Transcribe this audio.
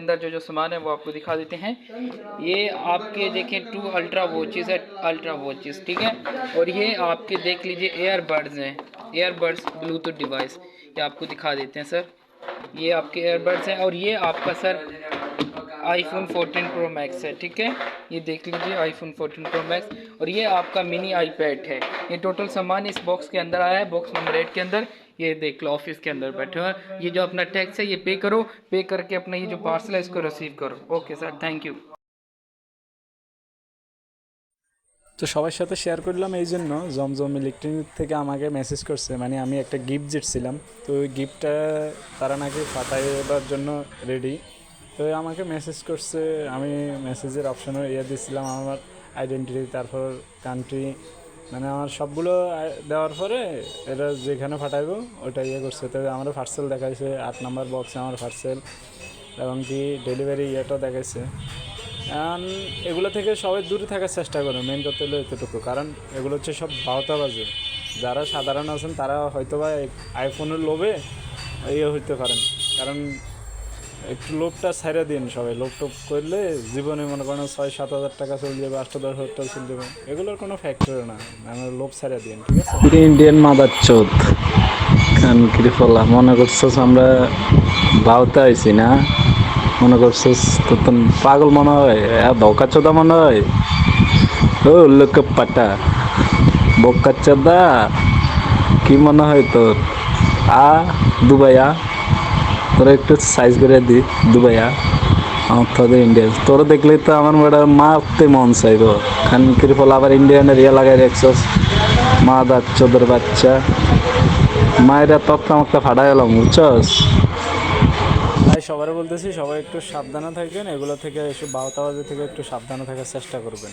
अंदर जो जो सामान है वो आपको दिखा देते हैं। ये आपके देखें टू अल्ट्रा वॉचेस है अल्ट्रा वॉचेस ठीक है? और ये आपके देख लीजिए एयरबड्स हैं। एयरबड्स ब्लूटूथ डिवाइस ये आपको दिखा देते हैं सर ये आपके एयरबड्स हैं और ये आपका सर आईफोन 14 प्रो मैक्स है ठीक है ये देख लीजिए आईफोन 14 प्रो मैक्स और ये आपका मिनी आईपैड है ये टोटल सामान इस बॉक्स के अंदर आया है बॉक्स नंबर एट के अंदर ये देख लो ऑफिस के अंदर बैठे हो ये जो अपना टैक्स है ये पे करो पे करके अपना ये जो पार्सल है इसको रिसीव करो ओके सर थैंक यू তো সবার সাথে শেয়ার করলাম এই জন্য জমজম ইলেকট্রনিক থেকে আমাকে মেসেজ করছে মানে আমি একটা গিফট দিচ্ছিলাম তো ওই গিফটটা তারা নাকি পাঠাইবার জন্য রেডি তো আমাকে মেসেজ করছে, আমি মেসেজের অপশনে ইয়ে দিচ্ছিলাম আমার আইডেন্টিটি তারপর কান্ট্রি মানে আমার সবগুলো দেওয়ার পরে এটা যেখানে পাঠাইবো, ওটা ইয়ে করছে। তো আমার পার্সেল দেখাইছে, আট নাম্বার বক্সে আমার পার্সেল এবং কি ডেলিভারি ইয়েটাও দেখাইছে। এগুলো থেকে সবাই দূরে থাকার চেষ্টা করো মেন করতে হলো এতটুকু। কারণ এগুলো হচ্ছে সব বাহতাবাজি। যারা সাধারণ আছেন, তারা হয়তো বা আইফোনের লোভে ইয়ে হইতে পারেন। কারণ একটু লোভটা ছেড়ে দিন সবাই। লোভ টোপ করলে জীবনে মনে করেন ছয়, সাত হাজার টাকা চলে যাবে, আট, দশ হাজার টাকা চলে যাবে। এগুলোর কোনো ফ্যাক্টর না। মানে লোভ ছেড়ে দিন, ঠিক আছে? Indian mother চোদ। কানকিরি ফলা মনে করছস আমরা বাউতে আইছি না? মনে করছস তো পাগল মনে হয়? ধোকা চোদা মনে হয়? ও, লোক পাটা। বোকা চোদা, কি মনে হয় তোর? আ দুবাই আ তোরা একটু সাইজ করে দি দুবাই আ আমার তো ইন্ডিয়ান তোরা দেখলেই তো আমার মেয়েটা মারতে মন চাইব। খানকির ফল আবার ইন্ডিয়ানের ইয়ে লাগাই রাখছস মা দাঁত চোদর বাচ্চা। মায়েরা তক্কা আমাকে ফাটা গেলাম বুঝছস? তাই সবাই বলতেছি, সবাই একটু সাবধানে থাকবেন এগুলো থেকে এসব বাহতাবাজি থেকে একটু সাবধানে থাকার চেষ্টা করবেন।